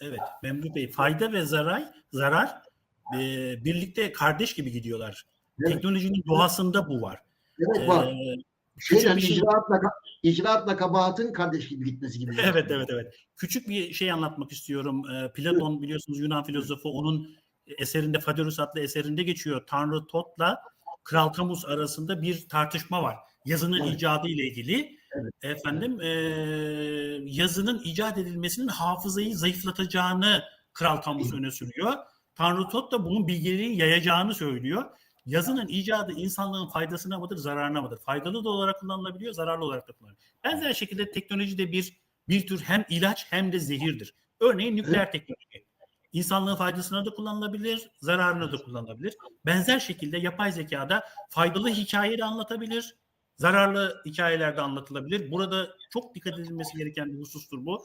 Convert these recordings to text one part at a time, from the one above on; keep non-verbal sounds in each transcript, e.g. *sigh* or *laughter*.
Evet Memduh Bey fayda ve zarar zarar e, birlikte kardeş gibi gidiyorlar. Evet. Teknolojinin doğasında bu var. Evet var. Ee, Şeyden, bir şey- icraatla, icraatla kabahatin kardeş gibi gitmesi gibi. *laughs* Evet evet evet. Küçük bir şey anlatmak istiyorum. Ee, Platon biliyorsunuz Yunan filozofu onun eserinde Faderus adlı eserinde geçiyor. Tanrı Tot'la Kral Kamus arasında bir tartışma var. Yazının Evet. icadı ile ilgili. Efendim e, yazının icat edilmesinin hafızayı zayıflatacağını Kral Kamus öne sürüyor. Tanrı Tot da bunun bilgeliği yayacağını söylüyor. Yazının icadı insanlığın faydasına mıdır, zararına mıdır? Faydalı da olarak kullanılabiliyor, zararlı olarak da kullanılabiliyor. Benzer şekilde teknoloji de bir bir tür hem ilaç hem de zehirdir. Örneğin nükleer teknoloji. İnsanlığın faydasına da kullanılabilir, zararına da kullanılabilir. Benzer şekilde yapay zekada faydalı hikaye de anlatabilir, zararlı hikayeler de anlatılabilir. Burada çok dikkat edilmesi gereken bir husustur bu.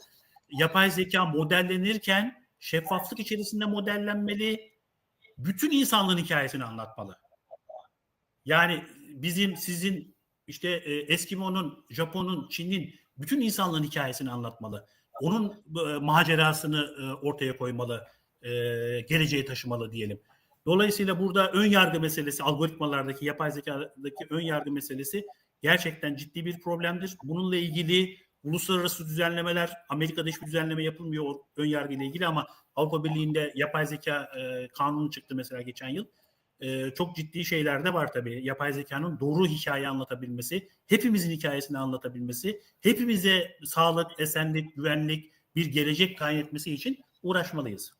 Yapay zeka modellenirken şeffaflık içerisinde modellenmeli, bütün insanlığın hikayesini anlatmalı. Yani bizim, sizin, işte e, Eskimo'nun, Japon'un, Çin'in bütün insanlığın hikayesini anlatmalı. Onun e, macerasını e, ortaya koymalı, geleceğe taşımalı diyelim. Dolayısıyla burada ön yargı meselesi, algoritmalardaki, yapay zekadaki ön yargı meselesi gerçekten ciddi bir problemdir. Bununla ilgili uluslararası düzenlemeler, Amerika'da hiçbir düzenleme yapılmıyor ön yargı ile ilgili ama Avrupa Birliği'nde yapay zeka e, kanunu çıktı mesela geçen yıl. E, çok ciddi şeyler de var tabii. Yapay zekanın doğru hikaye anlatabilmesi, hepimizin hikayesini anlatabilmesi, hepimize sağlık, esenlik, güvenlik, bir gelecek tayin etmesi için uğraşmalıyız.